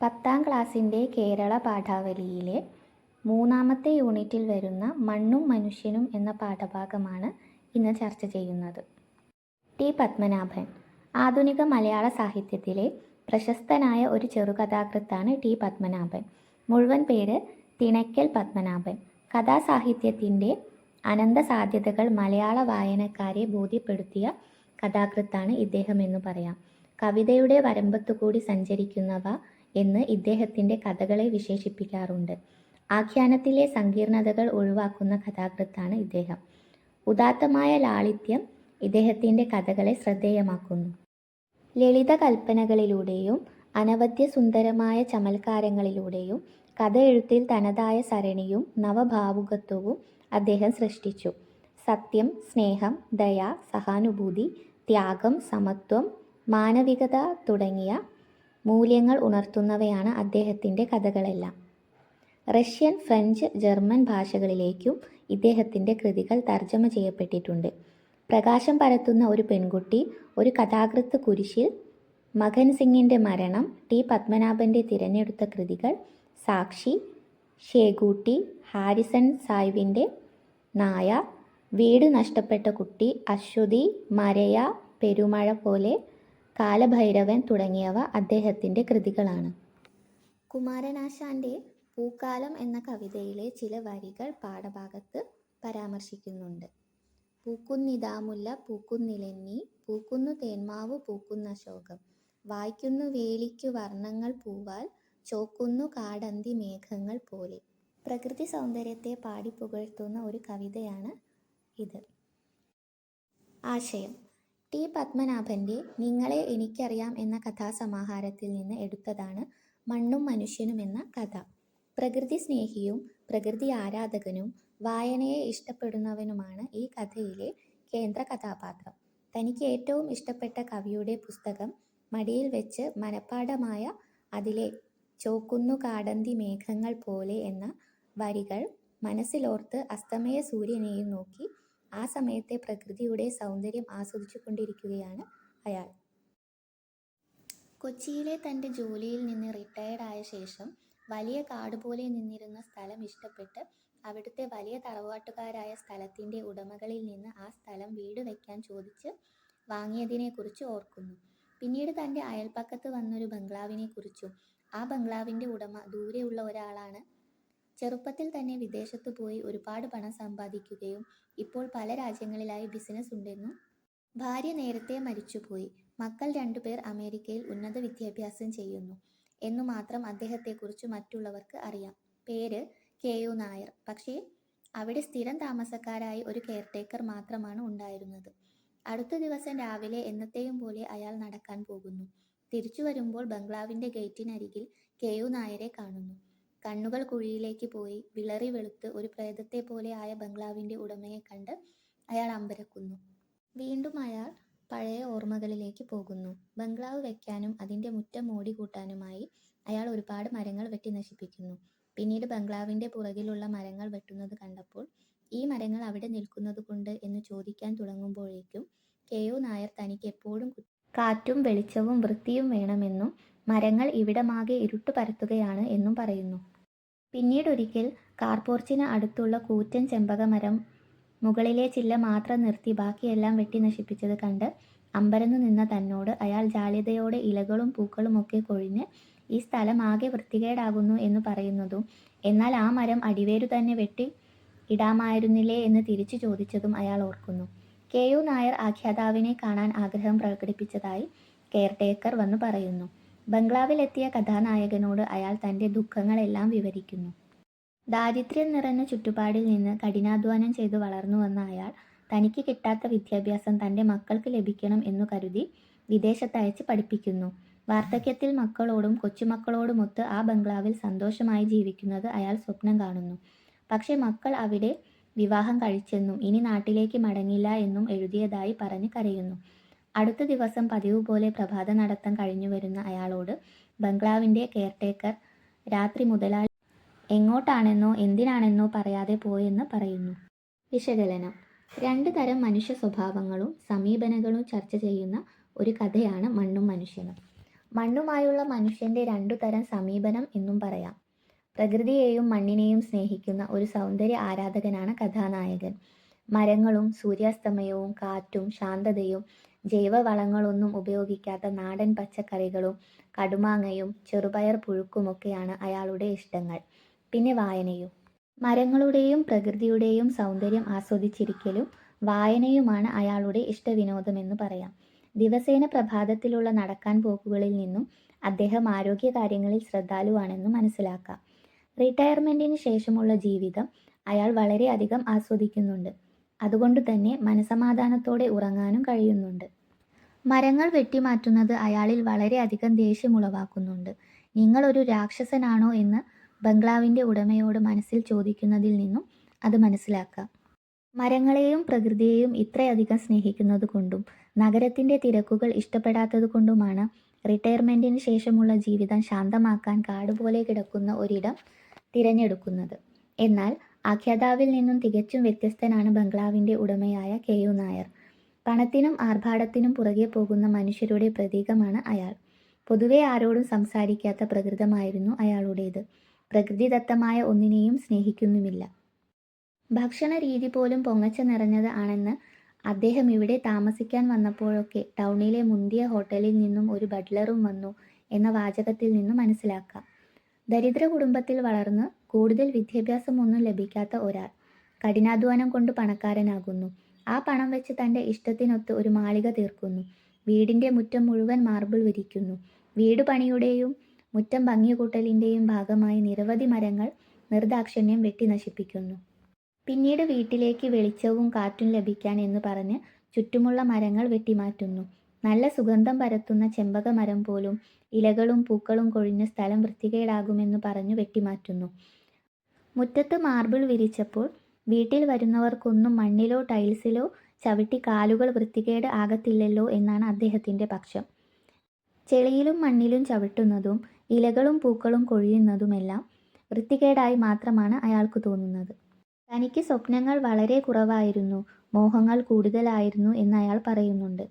പത്താം ക്ലാസ്സിന്റെ കേരള പാഠാവലിയിലെ മൂന്നാമത്തെ യൂണിറ്റിൽ വരുന്ന മണ്ണും മനുഷ്യനും എന്ന പാഠഭാഗമാണ് ഇന്ന് ചർച്ച ചെയ്യുന്നത്. ടി. പത്മനാഭൻ ആധുനിക മലയാള സാഹിത്യത്തിലെ പ്രശസ്തനായ ഒരു ചെറുകഥാകൃത്താണ് ടി. പത്മനാഭൻ. മുഴുവൻ പേര് തിണയ്ക്കൽ പത്മനാഭൻ. കഥാസാഹിത്യത്തിന്റെ അനന്ത സാധ്യതകൾ മലയാള വായനക്കാരെ ബോധ്യപ്പെടുത്തിയ കഥാകൃത്താണ് ഇദ്ദേഹം എന്ന് പറയാം. കവിതയുടെ വരമ്പത്തുകൂടി സഞ്ചരിക്കുന്നവ എന്ന് ഇദ്ദേഹത്തിന്റെ കഥകളെ വിശേഷിപ്പിക്കാറുണ്ട്. ആഖ്യാനത്തിലെ സങ്കീർണതകൾ ഒഴിവാക്കുന്ന കഥാകൃത്താണ് ഇദ്ദേഹം. ഉദാത്തമായ ലാളിത്യം ഇദ്ദേഹത്തിന്റെ കഥകളെ ശ്രദ്ധേയമാക്കുന്നു. ലളിത കൽപ്പനകളിലൂടെയും അനവധ്യ സുന്ദരമായ ചമൽക്കാരങ്ങളിലൂടെയും കഥ എഴുത്തിൽ തനതായ സരണിയും നവഭാവുകത്വവും അദ്ദേഹം സൃഷ്ടിച്ചു. സത്യം സ്നേഹം ദയ സഹാനുഭൂതി ത്യാഗം സമത്വം മാനവികത തുടങ്ങിയ മൂല്യങ്ങൾ ഉണർത്തുന്നവയാണ് അദ്ദേഹത്തിന്റെ കഥകളെല്ലാം. റഷ്യൻ ഫ്രഞ്ച് ജർമ്മൻ ഭാഷകളിലേക്കും ഇദ്ദേഹത്തിന്റെ കൃതികൾ തർജമ ചെയ്യപ്പെട്ടിട്ടുണ്ട്. പ്രകാശം പരത്തുന്ന ഒരു പെൺകുട്ടി ഒരു കഥാകൃത്ത് കുരിശിൽ മകൻ സിംഗിന്റെ മരണം ടി പത്മനാഭന്റെ തിരഞ്ഞെടുത്ത കൃതികൾ സാക്ഷി ഷേഗൂട്ടി ഹാരിസൺ സായിവിന്റെ നായ വീട് നഷ്ടപ്പെട്ട കുട്ടി അശ്വതി മരയ പെരുമഴ പോലെ കാലഭൈരവൻ തുടങ്ങിയവ അദ്ദേഹത്തിന്റെ കൃതികളാണ്. കുമാരനാശാന്റെ പൂക്കാലം എന്ന കവിതയിലെ ചില വരികൾ പാഠഭാഗത്ത് പരാമർശിക്കുന്നുണ്ട്. പൂക്കുന്നിതാമുല്ല പൂക്കുന്നിലെന്നി പൂക്കുന്നു തേന്മാവ് പൂക്കുന്ന ശോകം. വായിക്കുന്നു വേലിക്കു വർണങ്ങൾ പൂവാൽ ചോക്കുന്നു കാടന്തി മേഘങ്ങൾ പോലെ. പ്രകൃതി സൗന്ദര്യത്തെ പാടി പുകഴ്ത്തുന്ന ഒരു കവിതയാണ് ഇത്. ആശയം. ടി. പത്മനാഭന്റെ നിങ്ങളെ എനിക്കറിയാം എന്ന കഥാസമാഹാരത്തിൽ നിന്ന് എടുത്തതാണ് മണ്ണും മനുഷ്യനും എന്ന കഥ. പ്രകൃതി സ്നേഹിയും പ്രകൃതി ആരാധകനും വായനയെ ഇഷ്ടപ്പെടുന്നവനുമാണ് ഈ കഥയിലെ കേന്ദ്ര കഥാപാത്രം. തനിക്ക് ഏറ്റവും ഇഷ്ടപ്പെട്ട കവിയുടെ പുസ്തകം മടിയിൽ വെച്ച് മനഃപ്പാഠമായ അതിലെ ചോക്കുന്നു കാടന്തി മേഘങ്ങൾ പോലെ എന്ന വരികൾ മനസ്സിലോർത്ത് അസ്തമയ സൂര്യനെയും നോക്കി ആ സമയത്തെ പ്രകൃതിയുടെ സൗന്ദര്യം ആസ്വദിച്ചു കൊണ്ടിരിക്കുകയാണ് അയാൾ. കൊച്ചിയിലെ തന്റെ ജോലിയിൽ നിന്ന് റിട്ടയർഡായ ശേഷം വലിയ കാട് പോലെ നിന്നിരുന്ന സ്ഥലം ഇഷ്ടപ്പെട്ട് അവിടുത്തെ വലിയ തറവാട്ടുകാരായ സ്ഥലത്തിന്റെ ഉടമകളിൽ നിന്ന് ആ സ്ഥലം വീട് വയ്ക്കാൻ ചോദിച്ച് വാങ്ങിയതിനെക്കുറിച്ച് ഓർക്കുന്നു. പിന്നീട് തന്റെ അയൽപ്പക്കത്ത് വന്നൊരു ബംഗ്ലാവിനെക്കുറിച്ചും ആ ബംഗ്ലാവിന്റെ ഉടമ ദൂരെയുള്ള ഒരാളാണ് ചെറുപ്പത്തിൽ തന്നെ വിദേശത്ത് പോയി ഒരുപാട് പണം സമ്പാദിക്കുകയും ഇപ്പോൾ പല രാജ്യങ്ങളിലായി ബിസിനസ് ഉണ്ടെന്നും ഭാര്യ നേരത്തെ മരിച്ചുപോയി മക്കൾ രണ്ടുപേർ അമേരിക്കയിൽ ഉന്നത വിദ്യാഭ്യാസം ചെയ്യുന്നു എന്നു മാത്രം അദ്ദേഹത്തെക്കുറിച്ച് മറ്റുള്ളവർക്ക് അറിയാം. പേര് കെ യു നായർ. പക്ഷേ അവിടെ സ്ഥിരം താമസക്കാരായി ഒരു കെയർടേക്കർ മാത്രമാണ് ഉണ്ടായിരുന്നത്. അടുത്ത ദിവസം രാവിലെ എന്നത്തെയും പോലെ അയാൾ നടക്കാൻ പോകുന്നു. തിരിച്ചു വരുമ്പോൾ ബംഗ്ലാവിന്റെ ഗേറ്റിനരികിൽ കെ യു നായരെ കാണുന്നു. കണ്ണുകൾ കുഴിയിലേക്ക് പോയി വിളറി വെളുത്ത് ഒരു പ്രേതത്തെ പോലെ ആയ ബംഗ്ലാവിന്റെ ഉടമയെ കണ്ട് അയാൾ അമ്പരക്കുന്നു. വീണ്ടും അയാൾ പഴയ ഓർമ്മകളിലേക്ക് പോകുന്നു. ബംഗ്ലാവ് വെക്കാനും അതിന്റെ മുറ്റം മോടി കൂട്ടാനുമായി അയാൾ ഒരുപാട് മരങ്ങൾ വെട്ടി നശിപ്പിക്കുന്നു. പിന്നീട് ബംഗ്ലാവിന്റെ പുറകിലുള്ള മരങ്ങൾ വെട്ടുന്നത് കണ്ടപ്പോൾ ഈ മരങ്ങൾ അവിടെ നിൽക്കുന്നത് കൊണ്ട് എന്ന് ചോദിക്കാൻ തുടങ്ങുമ്പോഴേക്കും കെ ഒ നായർ തനിക്ക് എപ്പോഴും കാറ്റും വെളിച്ചവും വൃത്തിയും വേണമെന്നും മരങ്ങൾ ഇവിടമാകെ ഇരുട്ട് പരത്തുകയാണ് എന്നും പറയുന്നു. പിന്നീടൊരിക്കൽ കാർപോർച്ചിന് അടുത്തുള്ള കൂറ്റൻ ചെമ്പകമരം മുകളിലെ ചില്ല മാത്രം നിർത്തി ബാക്കിയെല്ലാം വെട്ടി നശിപ്പിച്ചത് കണ്ട് അമ്പരന്നു നിന്ന തന്നോട് അയാൾ ജാള്യതയോടെ ഇലകളും പൂക്കളുമൊക്കെ കൊഴിഞ്ഞ് ഈ സ്ഥലം ആകെ വൃത്തികേടാകുന്നു എന്ന് പറയുന്നതും എന്നാൽ ആ മരം അടിവേരു തന്നെ വെട്ടി ഇടാമായിരുന്നില്ലേ എന്ന് തിരിച്ചു ചോദിച്ചതും അയാൾ ഓർക്കുന്നു. കെ യു നായർ ആഖ്യാതാവിനെ കാണാൻ ആഗ്രഹം പ്രകടിപ്പിച്ചതായി കെയർടേക്കർ വന്നു പറയുന്നു. ബംഗ്ലാവിലെത്തിയ കഥാനായകനോട് അയാൾ തന്റെ ദുഃഖങ്ങളെല്ലാം വിവരിക്കുന്നു. ദാരിദ്ര്യം നിറഞ്ഞ ചുറ്റുപാടിൽ നിന്ന് കഠിനാധ്വാനം ചെയ്തു വളർന്നു വന്ന അയാൾ തനിക്ക് കിട്ടാത്ത വിദ്യാഭ്യാസം തന്റെ മക്കൾക്ക് ലഭിക്കണം എന്നു കരുതി വിദേശത്തയച്ച് പഠിപ്പിക്കുന്നു. വാർദ്ധക്യത്തിൽ മക്കളോടും കൊച്ചുമക്കളോടുമൊത്ത് ആ ബംഗ്ലാവിൽ സന്തോഷമായി ജീവിക്കുന്നത് അയാൾ സ്വപ്നം കാണുന്നു. പക്ഷേ മക്കൾ അവിടെ വിവാഹം കഴിച്ചെന്നും ഇനി നാട്ടിലേക്ക് മടങ്ങില്ല എന്നും എഴുതിയതായി പറഞ്ഞ് കരയുന്നു. അടുത്ത ദിവസം പതിവ് പോലെ പ്രഭാത നടത്തം കഴിഞ്ഞു വരുന്ന അയാളോട് ബംഗ്ലാവിന്റെ കെയർടേക്കർ രാത്രി മുതലാളി എങ്ങോട്ടാണെന്നോ എന്തിനാണെന്നോ പറയാതെ പോയെന്ന് പറയുന്നു. വിശകലനം. രണ്ട് തരം മനുഷ്യ സ്വഭാവങ്ങളും സമീപനങ്ങളും ചർച്ച ചെയ്യുന്ന ഒരു കഥയാണ് മണ്ണും മനുഷ്യനും. മണ്ണുമായുള്ള മനുഷ്യന്റെ രണ്ടു തരം സമീപനം എന്നും പറയാം. പ്രകൃതിയെയും മണ്ണിനെയും സ്നേഹിക്കുന്ന ഒരു സൗന്ദര്യ ആരാധകനാണ് കഥാനായകൻ. മരങ്ങളും സൂര്യാസ്തമയവും കാറ്റും ശാന്തതയും ജൈവവളങ്ങളൊന്നും ഉപയോഗിക്കാത്ത നാടൻ പച്ചക്കറികളും കടുമാങ്ങയും ചെറുപയർ പുഴുക്കുമൊക്കെയാണ് അയാളുടെ ഇഷ്ടങ്ങൾ. പിന്നെ വായനയും. മരങ്ങളുടെയും പ്രകൃതിയുടെയും സൗന്ദര്യം ആസ്വദിച്ചിരിക്കലും വായനയുമാണ് അയാളുടെ ഇഷ്ടവിനോദമെന്ന് പറയാം. ദിവസേന പ്രഭാതത്തിലുള്ള നടക്കാൻ പോക്കുകളിൽ നിന്നും അദ്ദേഹം ആരോഗ്യ കാര്യങ്ങളിൽ ശ്രദ്ധാലുവാണെന്ന് മനസ്സിലാക്കാം. റിട്ടയർമെന്റിന് ശേഷമുള്ള ജീവിതം അയാൾ വളരെയധികം ആസ്വദിക്കുന്നുണ്ട്. അതുകൊണ്ട് തന്നെ മനസമാധാനത്തോടെ ഉറങ്ങാനും കഴിയുന്നുണ്ട്. മരങ്ങൾ വെട്ടിമാറ്റുന്നത് അയാളിൽ വളരെയധികം ദേഷ്യമുളവാക്കുന്നുണ്ട്. ഒരു രാക്ഷസനാണോ എന്ന് ബംഗ്ലാവിന്റെ ഉടമയോട് മനസ്സിൽ ചോദിക്കുന്നതിൽ നിന്നും അത് മനസ്സിലാക്കാം. മരങ്ങളെയും പ്രകൃതിയെയും ഇത്രയധികം സ്നേഹിക്കുന്നത് കൊണ്ടും നഗരത്തിന്റെ തിരക്കുകൾ ഇഷ്ടപ്പെടാത്തത് കൊണ്ടുമാണ് റിട്ടയർമെന്റിന് ശേഷമുള്ള ജീവിതം ശാന്തമാക്കാൻ കാടുപോലെ കിടക്കുന്ന ഒരിടം തിരഞ്ഞെടുക്കുന്നത്. എന്നാൽ ആഖ്യാതാവിൽ നിന്നും തികച്ചും വ്യത്യസ്തനാണ് ബംഗ്ലാവിന്റെ ഉടമയായ കെ യു നായർ. പണത്തിനും ആർഭാടത്തിനും പുറകെ പോകുന്ന മനുഷ്യരുടെ പ്രതീകമാണ് അയാൾ. പൊതുവെ ആരോടും സംസാരിക്കാത്ത പ്രകൃതമായിരുന്നു അയാളുടേത്. പ്രകൃതിദത്തമായ ഒന്നിനെയും സ്നേഹിക്കുന്നുമില്ല. ഭക്ഷണ രീതി പോലും പൊങ്ങച്ച നിറഞ്ഞത് ആണെന്ന് അദ്ദേഹം ഇവിടെ താമസിക്കാൻ വന്നപ്പോഴൊക്കെ ടൗണിലെ മുന്തിയ ഹോട്ടലിൽ നിന്നും ഒരു ബട്ട്ലറും വന്നു എന്ന വാചകത്തിൽ നിന്നും മനസ്സിലാക്കാം. ദരിദ്ര കുടുംബത്തിൽ വളർന്ന് കൂടുതൽ വിദ്യാഭ്യാസമൊന്നും ലഭിക്കാത്ത ഒരാൾ കഠിനാധ്വാനം കൊണ്ട് പണക്കാരനാകുന്നു. ആ പണം വെച്ച് തന്റെ ഇഷ്ടത്തിനൊത്ത് ഒരു മാളിക തീർക്കുന്നു. വീടിന്റെ മുറ്റം മുഴുവൻ മാർബിൾ വിരിക്കുന്നു. വീട് പണിയുടെയും മുറ്റം ഭംഗികൂട്ടലിന്റെയും ഭാഗമായി നിരവധി മരങ്ങൾ നിർദാക്ഷിണ്യം വെട്ടി നശിപ്പിക്കുന്നു. പിന്നീട് വീട്ടിലേക്ക് വെളിച്ചവും കാറ്റും ലഭിക്കാൻ എന്ന് പറഞ്ഞ് ചുറ്റുമുള്ള മരങ്ങൾ വെട്ടിമാറ്റുന്നു. നല്ല സുഗന്ധം പരത്തുന്ന ചെമ്പക മരം പോലും ഇലകളും പൂക്കളും കൊഴിഞ്ഞ് സ്ഥലം വൃത്തികേടാകുമെന്ന് പറഞ്ഞു വെട്ടിമാറ്റുന്നു. മുറ്റത്ത് മാർബിൾ വിരിച്ചപ്പോൾ വീട്ടിൽ വരുന്നവർക്കൊന്നും മണ്ണിലോ ടൈൽസിലോ ചവിട്ടി കാലുകൾ വൃത്തികേട് ആകത്തില്ലല്ലോ എന്നാണ് അദ്ദേഹത്തിന്റെ പക്ഷം. ചെളിയിലും മണ്ണിലും ചവിട്ടുന്നതും ഇലകളും പൂക്കളും കൊഴിയുന്നതുമെല്ലാം വൃത്തികേടായി മാത്രമാണ് അയാൾക്ക് തോന്നുന്നത്. തനിക്ക് സ്വപ്നങ്ങൾ വളരെ കുറവായിരുന്നു മോഹങ്ങൾ കൂടുതലായിരുന്നു എന്ന് അയാൾ പറയുന്നുണ്ട്.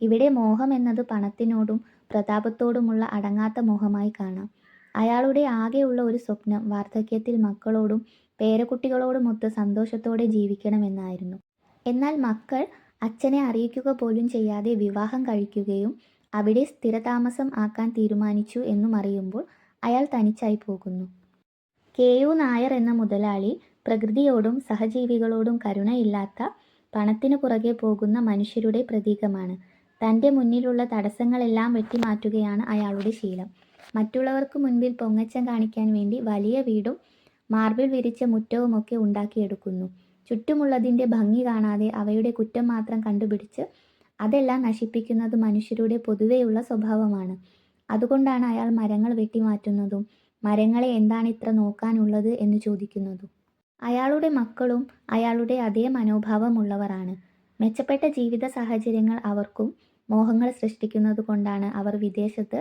ഇവിടെ മോഹം എന്നത് പണത്തിനോടും പ്രതാപത്തോടുമുള്ള അടങ്ങാത്ത മോഹമായി കാണാം. അയാളുടെ ആകെയുള്ള ഒരു സ്വപ്നം വാർദ്ധക്യത്തിൽ മക്കളോടും പേരക്കുട്ടികളോടുമൊത്ത് സന്തോഷത്തോടെ ജീവിക്കണമെന്നായിരുന്നു. എന്നാൽ മക്കൾ അച്ഛനെ അറിയിക്കുക പോലും ചെയ്യാതെ വിവാഹം കഴിക്കുകയും അവിടെ സ്ഥിരതാമസം ആക്കാൻ തീരുമാനിച്ചു എന്നും അറിയുമ്പോൾ അയാൾ തനിച്ചായി പോകുന്നു. കെ യു നായർ എന്ന മുതലാളി പ്രകൃതിയോടും സഹജീവികളോടും കരുണയില്ലാത്ത പണത്തിനു പുറകെ പോകുന്ന മനുഷ്യരുടെ പ്രതീകമാണ്. തന്റെ മുന്നിലുള്ള തടസ്സങ്ങളെല്ലാം വെട്ടിമാറ്റുകയാണ് അയാളുടെ ശീലം. മറ്റുള്ളവർക്ക് മുൻപിൽ പൊങ്ങച്ചം കാണിക്കാൻ വേണ്ടി വലിയ വീടും മാർബിൾ വിരിച്ച മുറ്റവുമൊക്കെ ഉണ്ടാക്കിയെടുക്കുന്നു. ചുറ്റുമുള്ളതിന്റെ ഭംഗി കാണാതെ അവയുടെ കുറ്റം മാത്രം കണ്ടുപിടിച്ച് അതെല്ലാം നശിപ്പിക്കുന്നത് മനുഷ്യരുടെ പൊതുവെയുള്ള സ്വഭാവമാണ്. അതുകൊണ്ടാണ് അയാൾ മരങ്ങൾ വെട്ടിമാറ്റുന്നതും മരങ്ങളെ എന്താണ് ഇത്ര നോക്കാനുള്ളത് എന്ന് ചോദിക്കുന്നതും. അയാളുടെ മക്കളും അയാളുടെ അതേ മനോഭാവമുള്ളവരാണ്. മെച്ചപ്പെട്ട ജീവിത സാഹചര്യങ്ങൾ അവർക്കും മോഹങ്ങൾ സൃഷ്ടിക്കുന്നത് കൊണ്ടാണ് അവർ വിദേശത്ത്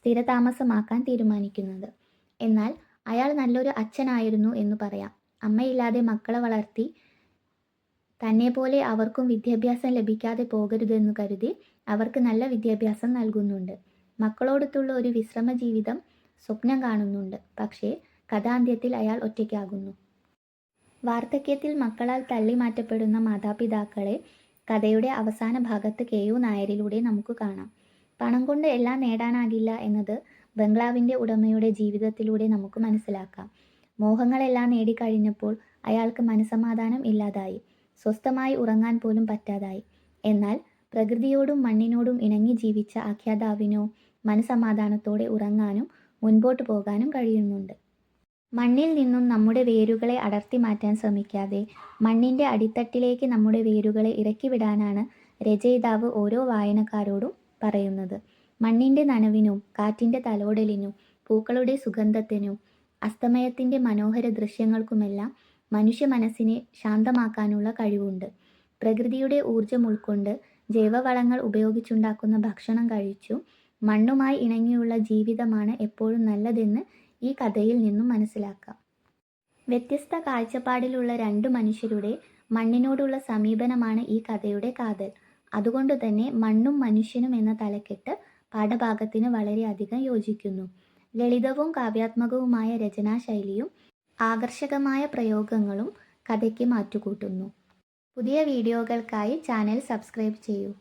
സ്ഥിരതാമസമാക്കാൻ തീരുമാനിക്കുന്നത്. എന്നാൽ അയാൾ നല്ലൊരു അച്ഛനായിരുന്നു എന്ന് പറയാം. അമ്മയില്ലാതെ മക്കളെ വളർത്തി തന്നെ പോലെ അവർക്കും വിദ്യാഭ്യാസം ലഭിക്കാതെ പോകരുതെന്ന് കരുതി അവർക്ക് നല്ല വിദ്യാഭ്യാസം നൽകുന്നുണ്ട്. മക്കളോടൊത്തുള്ള ഒരു വിശ്രമ ജീവിതം സ്വപ്നം കാണുന്നുണ്ട്. പക്ഷേ കഥാന്ത്യത്തിൽ അയാൾ ഒറ്റയ്ക്കാകുന്നു. വാർദ്ധക്യത്തിൽ മക്കളാൽ തള്ളി മാറ്റപ്പെടുന്ന മാതാപിതാക്കളെ കഥയുടെ അവസാന ഭാഗത്ത് കെ യു നായരിലൂടെ നമുക്ക് കാണാം. പണം കൊണ്ട് എല്ലാം നേടാനാകില്ല എന്നത് ബംഗ്ലാവിന്റെ ഉടമയുടെ ജീവിതത്തിലൂടെ നമുക്ക് മനസ്സിലാക്കാം. മോഹങ്ങളെല്ലാം നേടിക്കഴിഞ്ഞപ്പോൾ അയാൾക്ക് മനസമാധാനം ഇല്ലാതായി. സ്വസ്ഥമായി ഉറങ്ങാൻ പോലും പറ്റാതായി. എന്നാൽ പ്രകൃതിയോടും മണ്ണിനോടും ഇണങ്ങി ജീവിച്ച ആഖ്യാതാവിനോ മനസമാധാനത്തോടെ ഉറങ്ങാനും മുൻപോട്ട് പോകാനും കഴിയുന്നുണ്ട്. മണ്ണിൽ നിന്നും നമ്മുടെ വേരുകളെ അടർത്തി മാറ്റാൻ ശ്രമിക്കാതെ മണ്ണിന്റെ അടിത്തട്ടിലേക്ക് നമ്മുടെ വേരുകളെ ഇറക്കി വിടാനാണ് രചയിതാവ് ഓരോ വായനക്കാരോടും പറയുന്നത്. മണ്ണിന്റെ നനവിനും കാറ്റിന്റെ തലോടലിനും പൂക്കളുടെ സുഗന്ധത്തിനും അസ്തമയത്തിന്റെ മനോഹര ദൃശ്യങ്ങൾക്കുമെല്ലാം മനുഷ്യ മനസ്സിനെ ശാന്തമാക്കാനുള്ള കഴിവുണ്ട്. പ്രകൃതിയുടെ ഊർജം ഉൾക്കൊണ്ട് ജൈവവളങ്ങൾ ഉപയോഗിച്ചുണ്ടാക്കുന്ന ഭക്ഷണം കഴിച്ചു മണ്ണുമായി ഇണങ്ങിയുള്ള ജീവിതമാണ് എപ്പോഴും നല്ലതെന്ന് ഈ കഥയിൽ നിന്നും മനസ്സിലാക്കാം. വ്യത്യസ്ത കാഴ്ചപ്പാടിലുള്ള രണ്ടു മനുഷ്യരുടെ മണ്ണിനോടുള്ള സമീപനമാണ് ഈ കഥയുടെ കാതൽ. അതുകൊണ്ട് തന്നെ മണ്ണും മനുഷ്യനും എന്ന തലക്കെട്ട് പാഠഭാഗത്തിന് വളരെയധികം യോജിക്കുന്നു. ലളിതവും കാവ്യാത്മകവുമായ രചനാശൈലിയും ആകർഷകമായ പ്രയോഗങ്ങളും കഥയ്ക്ക് മാറ്റുകൂട്ടുന്നു. പുതിയ വീഡിയോകൾക്കായി ചാനൽ സബ്സ്ക്രൈബ് ചെയ്യൂ.